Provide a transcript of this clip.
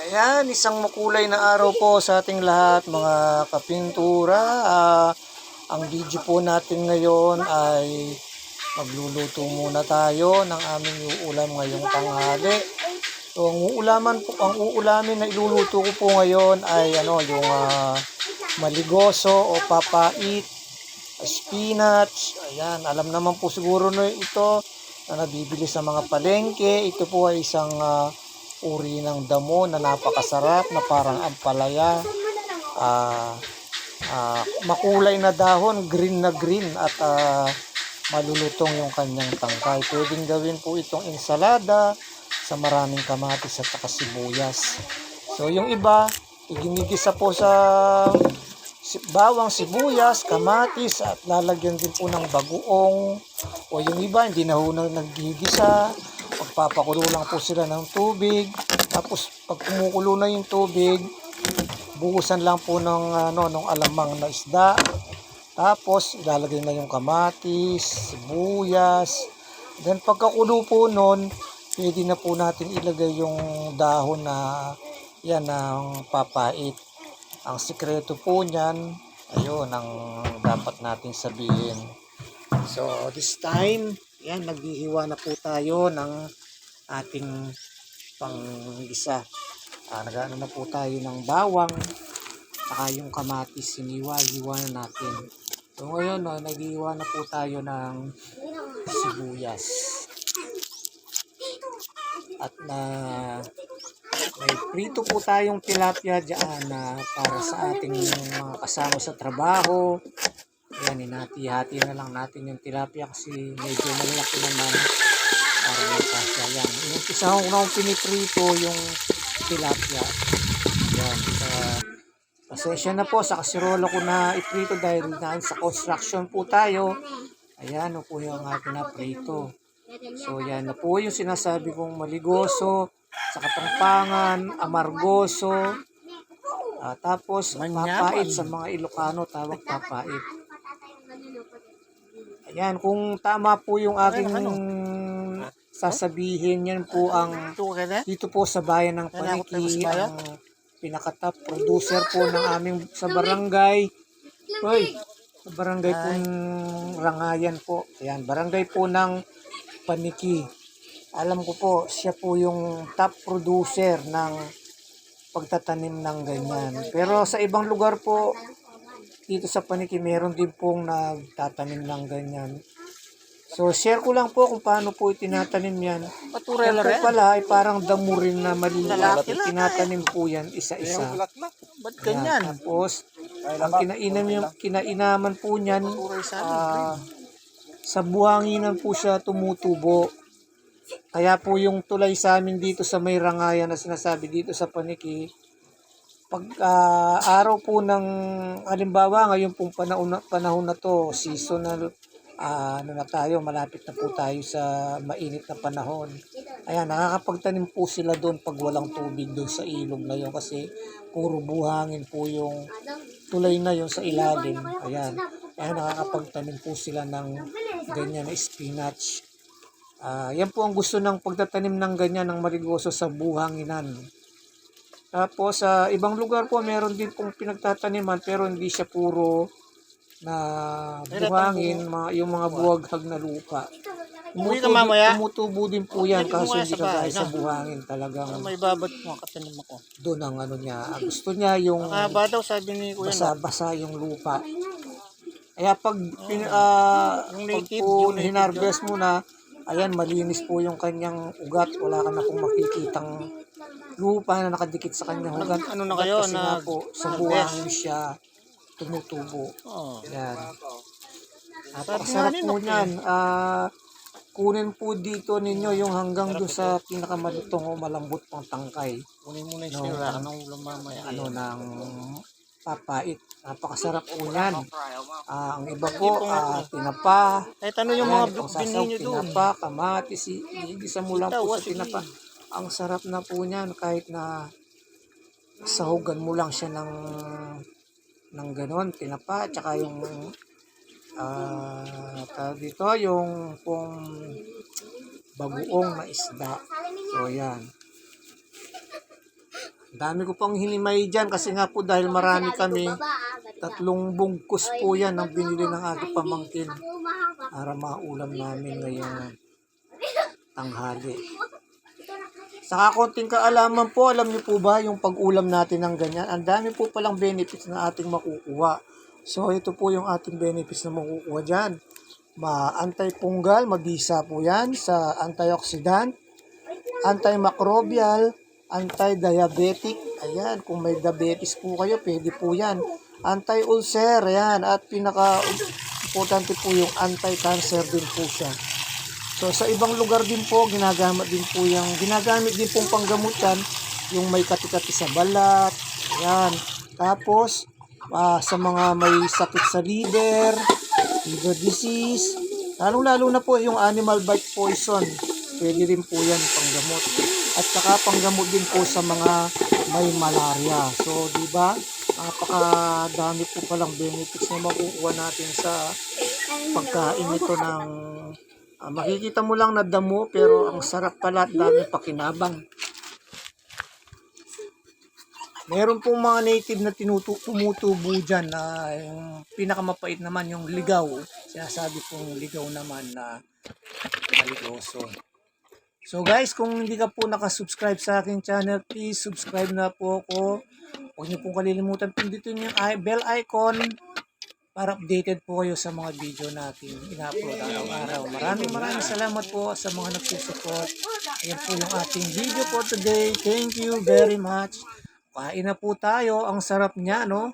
Ayan, isang makulay na araw po sa ating lahat mga kapintura. Ah, ang video po natin ngayon ay magluluto muna tayo ng aming uulam ngayong tanghali. So, ang uulaman po, ang uulamin na iluluto ko po ngayon ay ano, yung ah, maligoso o papait, spinach. Ayan, alam naman po siguro na ito na nabibili sa mga palengke. Ito po ay isang ah, uri ng damo na napakasarap na parang ampalaya. Ah, ah, makulay na dahon, green na green at ah, malulutong yung kanyang tangkay. Pwedeng gawin po itong ensalada sa maraming kamatis at saka sibuyas. So yung iba, iginigisa po sa bawang sibuyas, kamatis at lalagyan din po ng bagoong o yung iba hindi na ho na naggigisa magpapakulo lang po sila ng tubig. Tapos pag kumukulo na yung tubig buhusan lang po ng ano ng alamang na isda. Tapos ilalagay na yung kamatis sibuyas. Then pagkakulo po nun pwede na po natin ilagay yung dahon na yan ng papait. Ang sikreto po niyan, ayun ang dapat nating sabihin. So, this time, yan, naghihiwa na po tayo ng ating panggisa. Ah, nagano na po tayo ng bawang, saka yung kamatis, siniwa-hiwa na natin. So, ngayon, no, naghihiwa na po tayo ng sibuyas. At na may prito po tayong tilapia dyan na para sa ating mga kasama sa trabaho. Ayan, hinati-hati na lang natin yung tilapia kasi medyo malaki naman isa ko na piniprito yung tilapia. Yan. Sa, pasensya na po sa kasirola ko na iprito dahil na sa construction po tayo. Ayan, o po yung ating na prito. So yan na po yung sinasabi kong maligoso, sa Kapampangan, Amargoso, ah, tapos papait sa mga Ilocano, tawag papait. Ayan, kung tama po yung aking sasabihin, yan po ang dito po sa bayan ng Paniki, ang pinakatap producer po ng aming sa barangay. Hoy, sa barangay po ng Rangayan po. Ayan, barangay po ng Paniki. Alam ko po, siya po yung top producer ng pagtatanim ng ganyan. Pero sa ibang lugar po, dito sa Paniki, meron din pong nagtatanim ng ganyan. So, share ko lang po kung paano po itinatanim yan. Yan po pala ay parang damo rin na maliliit. Itinatanim po yan isa-isa. Ba't Ganyan. Tapos, ang kinainam yung, kinainaman po niyan, ah, sa buhanginan po siya tumutubo. Kaya po yung tulay sa amin dito sa may rangayan na sinasabi dito sa Paniki, pag ah, araw po ng halimbawa ngayon pong panahon na, panahon na to, seasonal ah, ano na tayo, malapit na po tayo sa mainit na panahon. Ayan, nakakapagtanim po sila doon pag walang tubig doon sa ilog na yun kasi puro buhangin po yung tulay na yun sa ilalim. Ayan, ayan nakakapagtanim po sila ng ganyan na spinach. Ah, yan po ang gusto ng pagtatanim ng ganyan ng marigoso sa buhanginan. Tapos sa ibang lugar po meron din pong pinagtataniman pero hindi siya puro na buhangin, mga, yung mga buwaghag na lupa. Umuwi ka mamaya? tumutubo din po yan Umuwi kaso ka hindi sa bahay, kagaya sa no? buhangin talagang May babat mo, katanim ako. doon ang ano niya. Gusto niya yung Mahaba daw sabi ni Kuya. no? basa-basa yung lupa. Kaya pag, pin, ah, Yung pag native, po yung native hinarvest mo na, ayan, malinis po yung kanyang ugat. Wala ka na pong makikitang lupa na nakadikit sa kanyang ugat. ano na kayo, Kasi nga nag- po, sa buhangin siya tumutubo. Oh. Yan. Napakasarap po niyan. Ah, kunin po dito ninyo yung hanggang doon sa pinakamalutong o malambot pang tangkay. Kunin mo na yung ka ng ulam mamaya. Ano ng papait. Napakasarap po niyan. Ah, ang iba po, ah, tinapa. Kahit ano yung mga itong binhi sasaw, nyo doon. Tinapa, kamatis, igisa mo lang po sa tinapa. Ang sarap na po niyan kahit na sahugan mo lang siya ng ng ganon, tinapa, tsaka yung ah tawag dito, yung pong bagoong na isda. So, yan. Dami ko pang hinimay dyan kasi nga po dahil marami kami. Tatlong bungkus po yan ang binili ng aking pamangkin para maulam namin ngayong tanghali. Saka konting kaalaman po, alam niyo po ba yung pag-ulam natin ng ganyan? Ang dami po palang benefits na ating makukuha. So ito po yung ating benefits na makukuha dyan. Ma-antipunggal, mabisa po yan sa antioxidant, antimicrobial, anti-diabetic. Ayan, kung may diabetes po kayo, pwede po yan. Anti-ulcer, ayan. At pinaka-importante po yung anti-cancer din po siya. So sa ibang lugar din po ginagamit din po yung ginagamit din pong panggamot yan yung may katikati sa balat. Yan. Tapos ah, sa mga may sakit sa liver, liver disease, lalo lalo na po yung animal bite poison. Pwede rin po yan panggamot. At saka panggamot din po sa mga may malaria. So, di ba? Napakadami po palang benefits na makukuha natin sa pagkain nito ng Ah, makikita mo lang na damo pero ang sarap pala at dami pakinabang. Meron pong mga native na tinutu tumutubo dyan na yung pinakamapait naman yung ligaw. Sinasabi pong ligaw naman na maligoso. So guys, kung hindi ka po nakasubscribe sa aking channel, please subscribe na po ako. Huwag niyo pong kalilimutan pindutin yung bell icon para updated po kayo sa mga video natin ina-upload araw-araw. Maraming maraming salamat po sa mga nagsusupport. Ayan po yung ating video for today. Thank you very much. Kain na po tayo. Ang sarap niya, no?